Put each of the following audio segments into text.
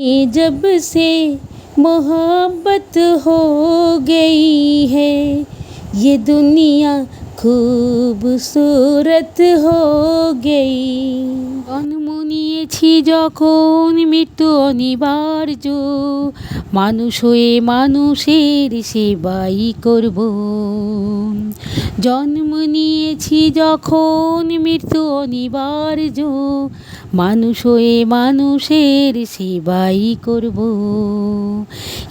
ये जब से मोहब्बत हो गई है ये दुनिया खूबसूरत हो গেই জন্ম নিয়েছি যখন মৃত্যু অনিবার্য মানুষ হয়ে মানুষের সেবাই করব জন্ম নিয়েছি যখন মৃত্যু অনিবার্য মানুষ হয়ে মানুষের সেবাই করব।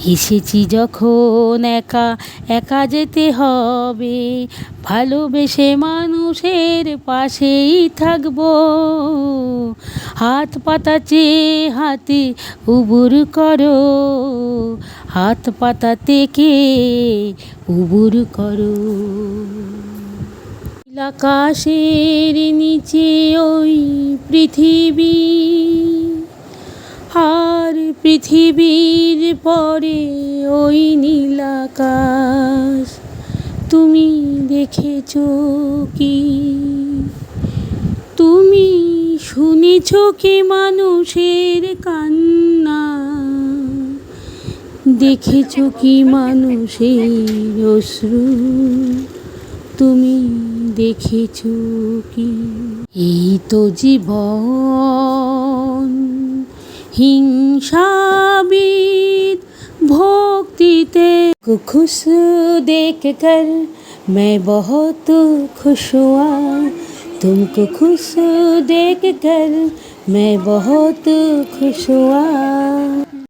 এসেছি যখন একা একা যেতে হবে। ভালোবেসে মানুষের পাশেই থাকব। হাত পাতাতে হাতে উবুর করো। হাত পাতা থেকে উবুর করো। আকাশের নিচে ওই পৃথিবী। আর পৃথিবীর পরে ওই নীলাকাশ তুমি দেখেছ কি? তুমি শুনেছ কি মানুষের কান্না? দেখেছ কি মানুষের অশ্রু? তুমি দেখেছ কি এই তো জীবন হিংসাবিদ ভক্তিতে खुश देख कर मैं बहुत खुश हुआ तुमको खुश देख कर मैं बहुत खुश हुआ